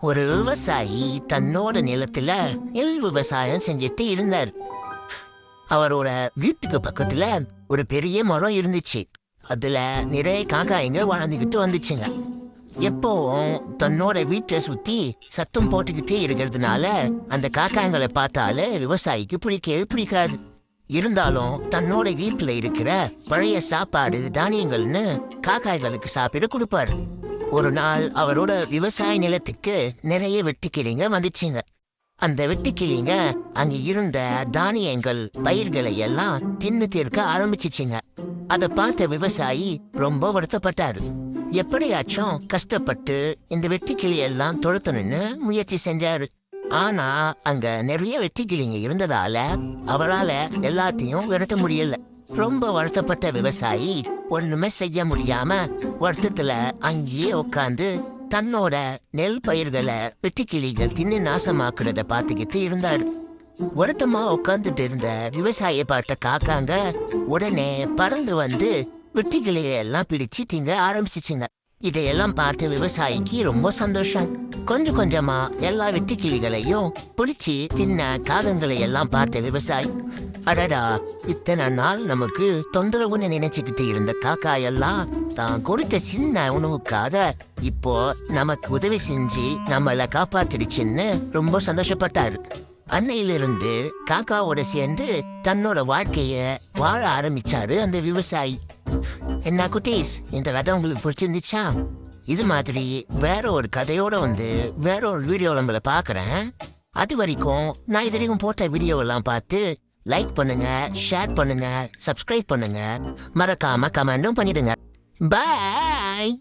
ஒரு விவசாயி தன்னோட நிலத்துல நெல் விவசாயம் செஞ்சுட்டு இருந்தார். அவரோட வீட்டுக்கு பக்கத்துல ஒரு பெரிய மரம் இருந்துச்சு. அதுல நிறைய காக்காய்ங்க வாழ்ந்துகிட்டு வந்துச்சுங்க. எப்போவும் தன்னோட வீட்டை சுத்தி சத்தம் போட்டுக்கிட்டே இருக்கிறதுனால அந்த காக்காய்களை பார்த்தாலே விவசாயிக்கு பிடிக்கவே பிடிக்காது. இருந்தாலும் தன்னோட வீட்டுல இருக்கிற பழைய சாப்பாடு தானியங்கள்னு காக்காய்களுக்கு சாப்பிட கொடுப்பாரு. ஒரு நாள் அவரோட விவசாய நிலத்துக்கு நிறைய வெட்டுக்கிளிங்க வந்துச்சுங்க. அந்த வெட்டுக்கிளிங்க அங்க இருந்த தானியங்கள் பயிர்களை எல்லாம் தின்னு தீர்க்க ஆரம்பிச்சிச்சுங்க. அதை பார்த்த விவசாயி ரொம்ப வருத்தப்பட்டாரு. எப்படியாச்சும் கஷ்டப்பட்டு இந்த வெட்டுக்கிளி எல்லாம் துரத்தணும்னு முயற்சி செஞ்சாரு. ஆனா அங்க நிறைய வெட்டுக்கிளிங்க இருந்ததால அவரால எல்லாத்தையும் விரட்ட முடியல. ரொம்ப வருத்தப்பட்ட விவசாயி ஒண்ணுமே செய்ய முடியாம வருத்தத்துல அங்கேயே உட்காந்து தன்னோட நெல் பயிர்களை வெட்டுக்கிளிகள் தின்னு நாசமாக்குறத பார்த்துக்கிட்டு இருந்தார். வருத்தமா உட்காந்துட்டு இருந்த விவசாய பாட்டை காக்காங்க உடனே பறந்து வந்து வெட்டுக்கிளியை எல்லாம் பிடிச்சு திங்க ஆரம்பிச்சிச்சுங்க. இதையெல்லாம் பார்த்த விவசாயிக்கு ரொம்ப சந்தோஷம். கொஞ்சம் கொஞ்சமா எல்லா வெட்டுக்கிளிகளையும் பிடிச்சி தின்ன காகங்களை எல்லாம் பார்த்த விவசாயி அடடா இத்தனை நாள் நமக்கு தொந்தரவுன்னு நினைச்சுக்கிட்டு இருந்த காக்கா எல்லாம் தான் கொடுத்த சின்ன உணவுக்காக இப்போ நமக்கு உதவி செஞ்சு நம்மளை காப்பாத்திடுச்சுன்னு ரொம்ப சந்தோஷப்பட்டாரு. அன்னையிலிருந்து காக்காவோட சேர்ந்து தன்னோட வாழ்க்கைய வாழ ஆரம்பிச்சாரு அந்த விவசாயி. என்ன குட்டீஸ்? இந்த கதை உங்களுக்கு பிடிச்சிருந்துச்சா? இது மாதிரி வேற ஒரு கதையோட வந்து வேற ஒரு வீடியோவில் உங்களை பார்க்குறேன். அது வரைக்கும் நான் இது வரைக்கும் போட்ட வீடியோவெல்லாம் பார்த்து லைக் பண்ணுங்க ஷேர் பண்ணுங்க சப்ஸ்கிரைப் பண்ணுங்க. மறக்காம கமெண்டும் பண்ணிடுங்க. பாய்